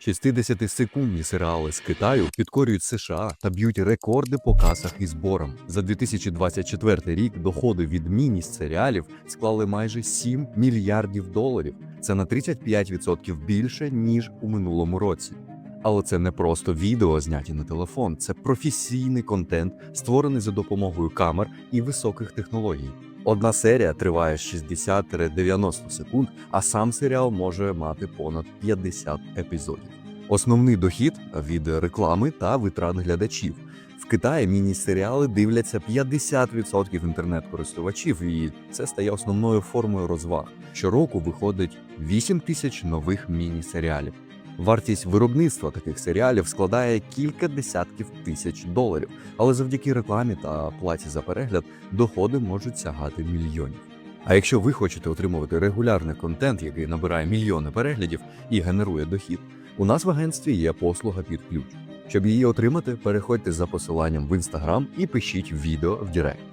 60-секундні серіали з Китаю підкорюють США та б'ють рекорди по касах і зборам. За 2024 рік доходи від міні-серіалів склали майже 7 мільярдів доларів. Це на 35% більше ніж у минулому році. Але це не просто відео, зняті на телефон, це професійний контент, створений за допомогою камер і високих технологій. Одна серія триває 60-90 секунд, а сам серіал може мати понад 50 епізодів. Основний дохід від реклами та витрат глядачів. В Китаї міні-серіали дивляться 50% інтернет-користувачів, і це стає основною формою розваг. Щороку виходить 8 тисяч нових міні-серіалів. Вартість виробництва таких серіалів складає кілька десятків тисяч доларів, але завдяки рекламі та платі за перегляд доходи можуть сягати мільйонів. А якщо ви хочете отримувати регулярний контент, який набирає мільйони переглядів і генерує дохід, у нас в агентстві є послуга під ключ. Щоб її отримати, переходьте за посиланням в інстаграм і пишіть відео в Директ.